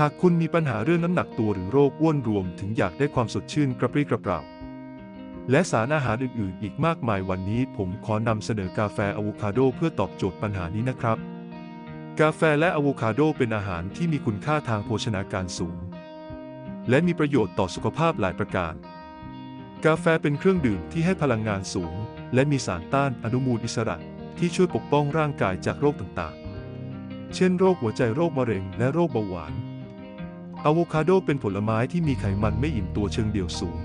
หากคุณมีปัญหาเรื่องน้ำหนักตัวหรือโรคอ้วนรวมถึงอยากได้ความสดชื่นกระปรี้กระเปร่า และสารอาหารอื่นๆ อีกมากมายวันนี้ผมขอนำเสนอกาแฟอะโวคาโดเพื่อตอบโจทย์ปัญหานี้นะครับ กาแฟและอะโวคาโดเป็นอาหารที่มีคุณค่าทางโภชนาการสูง และมีประโยชน์ต่อสุขภาพหลายประการ กาแฟเป็นเครื่องดื่มที่ให้พลังงานสูง และมีสารต้านอนุมูลอิสระ ที่ช่วยปกป้องร่างกายจากโรคต่างๆ เช่น โรคหัวใจโรคมะเร็งและโรคเบาหวาน อะโวคาโดเป็นผลไม้ที่มีไขมันไม่อิ่มตัวเชิงเดี่ยวสูง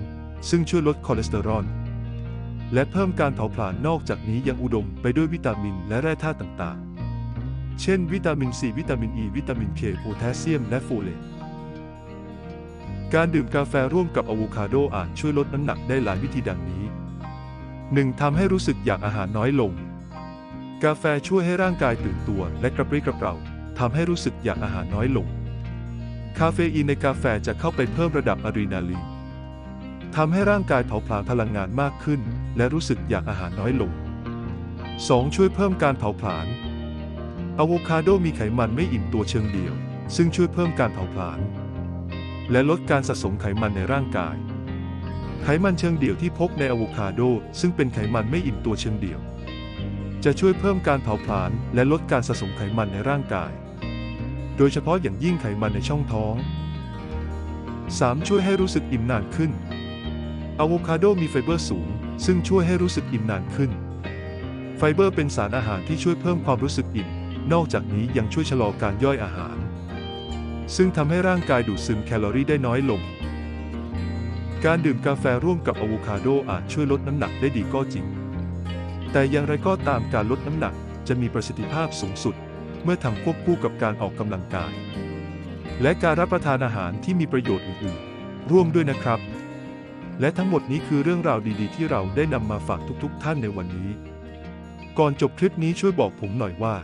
ซึ่งช่วยลดคอเลสเตอรอล และเพิ่มการเผาผลาญนอกจากนี้ยังอุดมไปด้วยวิตามินและแร่ธาตุต่างๆ เช่น วิตามินซีวิตามินอ e, ีวิตามินเคโพแทสเซียม และโฟเลตการดื่มกาแฟร่วมกับอะโวคาโดอาจช่วยลดน้ำหนักได้หลายวิธีดังนี้ 1. ทำให้รู้สึกอยากอาหารน้อยลง กาแฟช่วยให้ร่างกายตื่นตัวและกระปรี้กระเปร่าทำให้รู้สึกอยากอาหารน้อยลงาเฟอีนในกาแฟจะเข้าไปเพิ่มระดับอะดรีนาลีนทำให้ร่างกายเผาผลาญพลังงานมากขึ้น และรู้สึกอยากอาหารน้อยลง 2. ช่วยเพิ่มการเผาผลาญอะโวคาโดมีไขมันไม่อิ่มตัวเชิงเดียว ซึ่งช่วยเพิ่มการเผาผลาญและลดการสะสมไขมันในร่างกาย ไขมันเชิงเดี่ยวที่พบในอะโวคาโด ซึ่งเป็นไขมันไม่อิ่มตัวเชิงเดี่ยว จะช่วยเพิ่มการเผาผลาญและลดการสะสมไขมันในร่างกาย โดยเฉพาะอย่างยิ่งไขมันในช่องท้อง 3. ช่วยให้รู้สึกอิ่มนานขึ้นอะโวคาโดมีไฟเบอร์สูง ซึ่งช่วยให้รู้สึกอิ่มนานขึ้น ไฟเบอร์เป็นสารอาหารที่ช่วยเพิ่มความรู้สึกอิ่ม นอกจากนี้ยังช่วยชะลอการย่อยอาหาร ซึ่งทำให้ร่างกายดูดซึมแคลอรี่ได้น้อยลง การดื่มกาแฟร่วมกับอะโวคาโดอาจช่วยลดน้ำหนักได้ดีก็จริง แต่อย่างไรก็ตามการลดน้ำหนักจะมีประสิทธิภาพสูงสุด เมื่อทำควบคู่กับการออกกำลังกาย และการรับประทานอาหารที่มีประโยชน์อื่นๆ ร่วมด้วยนะครับ และทั้งหมดนี้คือเรื่องราวดีๆ ที่เราได้นำมาฝากทุกๆ ท่านในวันนี้ ก่อนจบคลิปนี้ช่วยบอกผมหน่อยว่า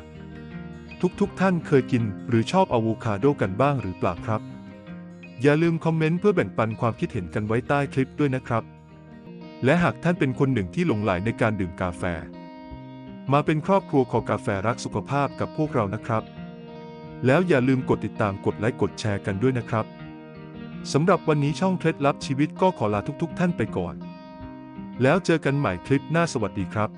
ทุกๆ ท่านเคยกินหรือชอบอะโวคาโดกันบ้างหรือเปล่าครับ อย่าลืมคอมเมนต์เพื่อแบ่งปันความคิดเห็นกันไว้ใต้คลิปด้วยนะครับ และหากท่านเป็นคนหนึ่งที่หลงใหลในการดื่มกาแฟ มาเป็นครอบครัวของกาแฟรักสุขภาพกับพวกเรานะครับ แล้วอย่าลืมกดติดตามกดไลค์กดแชร์กันด้วยนะครับสำหรับวันนี้ช่องเคล็ดลับชีวิตก็ขอลาทุกๆท่านไปก่อน แล้วเจอกันใหม่คลิปหน้าสวัสดีครับ